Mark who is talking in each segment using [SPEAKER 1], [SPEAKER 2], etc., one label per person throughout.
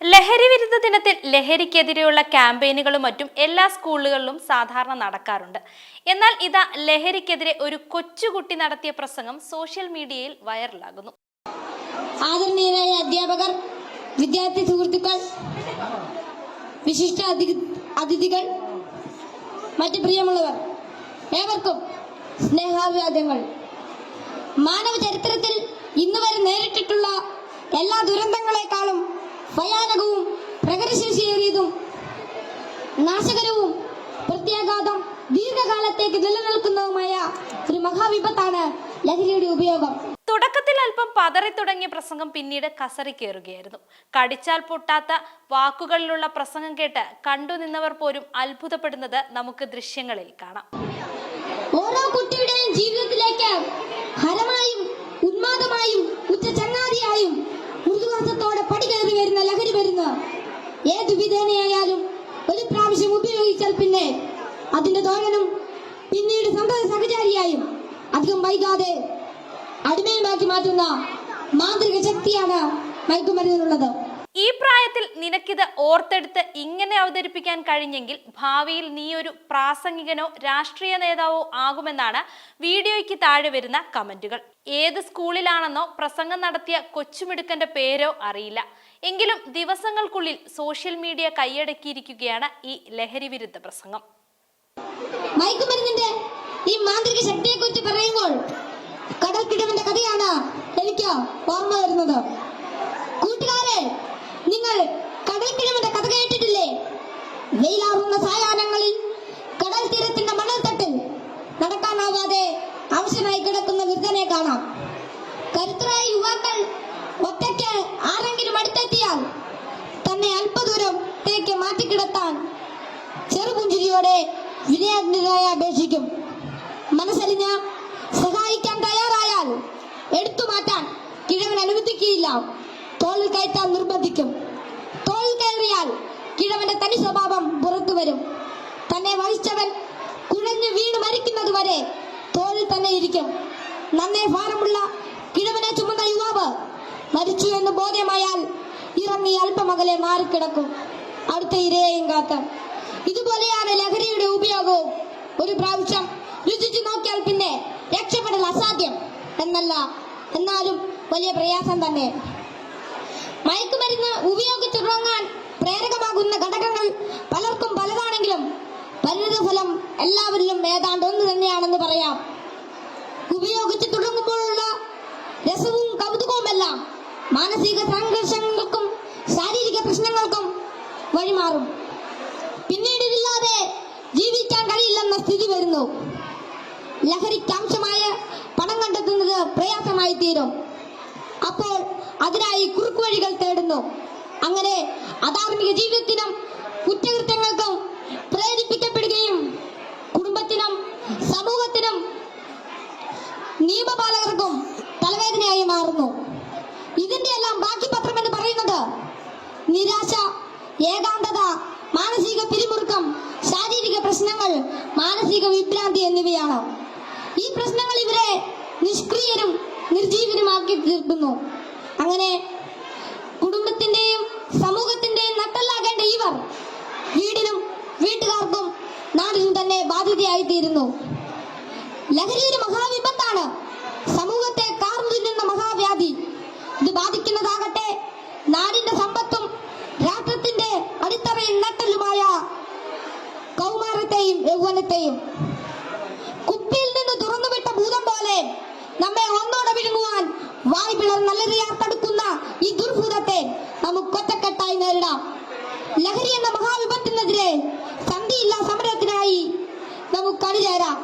[SPEAKER 1] ലഹരി വിരുദ്ധ ദിനത്തിൽ ലഹരിക്കെതിരെയുള്ള ക്യാമ്പയിനുകളും മറ്റും എല്ലാ സ്കൂളുകളിലും സാധാരണ നടക്കാറുണ്ട്. എന്നാൽ ഇതാ ലഹരിക്കെതിരെ ഒരു കൊച്ചുകുട്ടി നടത്തിയ പ്രസംഗം സോഷ്യൽ മീഡിയയിൽ വൈറലാകുന്നു.
[SPEAKER 2] ആദരണീയരായ അധ്യാപകർ വിദ്യാർത്ഥി സുഹൃത്തുക്കൾ വിശിഷ്ട അതിഥികൾ മറ്റു പ്രിയമുള്ളവർ ഏവർക്കും സ്നേഹാഭിവാദ്യങ്ങൾ. മാനവ ചരിത്രത്തിൽ ഇന്നുവരെ നേരിട്ടിട്ടുള്ള എല്ലാ ദുരന്തങ്ങളെക്കാളും ഭയാനകവും പ്രകടശേഷിയേറിയതും നാശകരവും പ്രത്യാഘാതം ദീർഘകാലത്തേക്ക് നിലനിൽക്കുന്നതുമായ ഒരു മഹാവിപത്താണ് ലഹരിയുടെ ഉപയോഗം.
[SPEAKER 1] തുടക്കത്തിൽ അല്പം പതറി തുടങ്ങിയ പ്രസംഗം പിന്നീട് കസറി കയറുകയായിരുന്നു കടിച്ചാൽ പൊട്ടാത്ത വാക്കുകളിലുള്ള പ്രസംഗം കേട്ട് കണ്ടു നിന്നവർ പോലും അത്ഭുതപ്പെടുന്നത് നമുക്ക് ദൃശ്യങ്ങളിൽ കാണാം.
[SPEAKER 2] ഓരോ കുട്ടിയുടെയും ജീവിതത്തിലേക്ക് ഹരമായും ഉന്മാദമായും ഉച്ച ചങ്ങാതിയായും മൃദുവാസത്തോടെ പടികയറി വരുന്ന ലഹരി വരുന്ന ഏതു വിധേനയായാലും ഒരു പ്രാവശ്യം ഉപയോഗിച്ചാൽ പിന്നെ അതിന്റെ തോഴനും പിന്നീട് സമ്പദ സഹചാരിയായും അധികം വൈകാതെ അടിമയുമാക്കി മാറ്റുന്ന മാന്ത്രിക ശക്തിയാണ് മയക്കുമരുന്നിനുള്ളത്.
[SPEAKER 1] ഈ പ്രായത്തിൽ നിനക്കിത് ഓർത്തെടുത്ത് ഇങ്ങനെ അവതരിപ്പിക്കാൻ കഴിഞ്ഞെങ്കിൽ ഭാവിയിൽ നീ ഒരു പ്രാസംഗികനോ രാഷ്ട്രീയ നേതാവോ ആകുമെന്നാണ് വീഡിയോയ്ക്ക് താഴെ വരുന്ന കമന്റുകൾ. ഏത് സ്കൂളിലാണെന്നോ പ്രസംഗം നടത്തിയ കൊച്ചുമിടുക്കന്റെ പേരോ അറിയില്ല. എങ്കിലും ദിവസങ്ങൾക്കുള്ളിൽ സോഷ്യൽ മീഡിയ കൈയടക്കിയിരിക്കുകയാണ് ഈ ലഹരി വിരുദ്ധ പ്രസംഗം.
[SPEAKER 2] മയക്കുമരുന്നിന്റെ ഈ മാന്ത്രിക ശക്തിയെ കുറിച്ച് പറയുമ്പോൾ കടൽക്കിടവിന്റെ കഥയാണ് എനിക്ക് ഓർമ്മ വരുന്നത്. കൂട്ടുകാരെ നിങ്ങൾ കടൽ കടൽക്കിഴവിന്റെ കഥ കേട്ടിട്ടില്ലേ? വെയിലാവുന്ന സായാഹ്നങ്ങളിൽ കടൽ തീരത്തിന്റെ മണൽത്തട്ടിൽ നടക്കാനാവാതെ ആവശ്യമായി കിടക്കുന്ന വൃദ്ധനെ കാണാം. കരുത്തരായ യുവാക്കൾ ഒറ്റയ്ക്ക് ആരെങ്കിലും അടുത്തെത്തിയാൽ തന്നെ അല്പദൂരത്തേക്ക് മാറ്റിക്കിടത്താൻ ചെറുപുഞ്ചിരിയോടെ വിനയാഗ്നിതായ അപേക്ഷിക്കും. മനസ്സലിഞ്ഞ സഹായിക്കാൻ തയ്യാറായാൽ എടുത്തു മാറ്റാൻ കിഴവൻ അനുവദിക്കുകയില്ല. തോളിൽ കയറ്റാൻ നിർബന്ധിക്കും. തോളിൽ കയറിയാൽ കിഴവന്റെ തനി സ്വഭാവം പുറത്തു വരും. തന്നെ വഹിച്ചവൻ കുഴഞ്ഞു വീണ് മരിക്കുന്നത് വരെ തോളിൽ തന്നെ ഇരിക്കും. നന്നേ ഭാരമുള്ള കിഴവനെ ചുമന്ന യുവാവ് മരിച്ചു എന്ന് ബോധ്യമായാൽ ഇറങ്ങി അല്പമകലെ മാറിക്കിടക്കും. അടുത്ത ഇരയെയും കാത്ത് ഇതുപോലെയാണ് ഉപയോഗവും ഒരു പ്രാവശ്യം രുചിച്ചു നോക്കിയാൽ പിന്നെ രക്ഷപ്പെടൽ അസാധ്യം എന്നല്ല. എന്നാലും വലിയ പ്രയാസം തന്നെ. മയക്കുമരുന്ന് ഉപയോഗിച്ചുറങ്ങാൻ പ്രേരകമാകുന്ന ഘടകങ്ങൾ പലർക്കും പലതാണെങ്കിലും പരിണിതഫലം എല്ലാവരിലും ഏതാണ്ട് ഒന്ന് തന്നെയാണെന്ന് പറയാം. ഉപയോഗിച്ച് തുടങ്ങുമ്പോഴുള്ള രസവും കൗതുകവുമെല്ലാം മാനസിക സംഘർഷങ്ങൾക്കും ശാരീരിക പ്രശ്നങ്ങൾക്കും വഴിമാറും. സ്ഥിതി വരുന്നു ലഹരിക്കാംശമായ പണം കണ്ടെത്തുന്നത് പ്രയാസമായി തീരും. അപ്പോൾ അതിനായി കുറുക്കുവഴികൾ തേടുന്നു. അങ്ങനെ അധാർമിക ജീവിതത്തിനും കുറ്റകൃത്യങ്ങൾക്കും പ്രേരിപ്പിക്കപ്പെടുകയും കുടുംബത്തിനും സമൂഹത്തിനും നിയമപാലകർക്കും തലവേദനയായി മാറുന്നു. ഇതിന്റെ എല്ലാം ബാക്കി പത്രം എന്ന് പറയുന്നത് നിരാശ ഏകാന്തത മാനസിക പിരിമുറുക്കം ശാരീരിക പ്രശ്നങ്ങൾ മാനസിക വിഭ്രാന്തി എന്നിവയാണ്. ഈ പ്രശ്നങ്ങൾ ഇവരെ നിഷ്ക്രിയരും നിർജീവനുമാക്കി തീർക്കുന്നു. അങ്ങനെ കുടുംബത്തിന്റെയും സമൂഹത്തിന്റെയും നട്ടല്ലാകേണ്ട ഇവർ വീടിനും വീട്ടുകാർക്കും നാടിനും തന്നെ ബാധ്യതയായി തീരുന്നു ലഹരി ഒരു മഹാവിപത്താണ് സമൂഹത്തെ കാർന്നു തിന്നുന്ന മഹാവ്യാധി. ഇത് ബാധിക്കുന്നതാകട്ടെ നാടിന്റെ യൗവനത്തെയും കുപ്പിയിൽ നിന്ന് തുറന്നുവിട്ട ഭൂതം പോലെ നമ്മെ ഒന്നോടെ വിഴുങ്ങുവാൻ വായ് പിളർ നല്ലറിയാത്തടുക്കുന്ന ഈ ദുർഭൂതത്തെ നമുക്ക് ഒറ്റക്കെട്ടായി നേരിടാം. ലഹരി എന്ന മഹാവിപത്തിനെതിരെ സന്ധിയില്ല സമരത്തിനായി നമുക്ക് അണിചേരാം.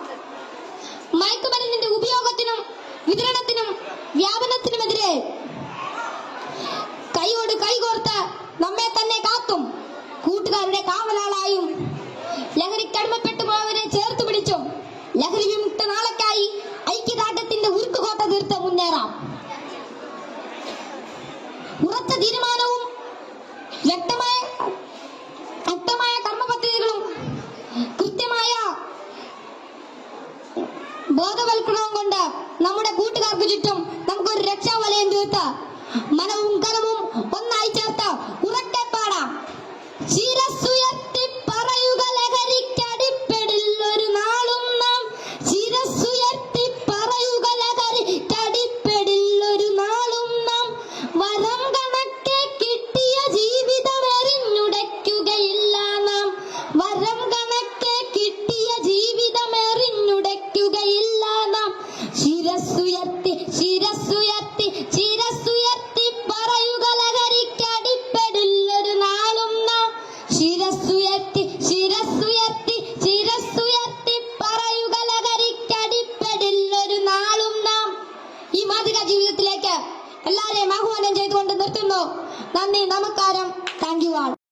[SPEAKER 2] മയക്കുമരുന്നിന്റെ ഉപയോഗത്തിനും വിതരണത്തിനും വ്യാപനത്തിനുമെതിരെ കൈയോട് കൈകോർത്ത് നമ്മെ തന്നെ കാത്തും. കൂട്ടുകാരുടെ കാവലാളായും നമ്മുടെ കൂട്ടുകാർക്ക് ചുറ്റും നമുക്കൊരു രക്ഷാവലയം തീർത്ത് മനവും കനവും ഒന്നായി നാളും നാം ഈ മാതൃകാ ജീവിതത്തിലേക്ക് എല്ലാരെയും ആഹ്വാനം ചെയ്തുകൊണ്ട് നിർത്തുന്നു. നന്ദി നമസ്കാരം. Thank you all.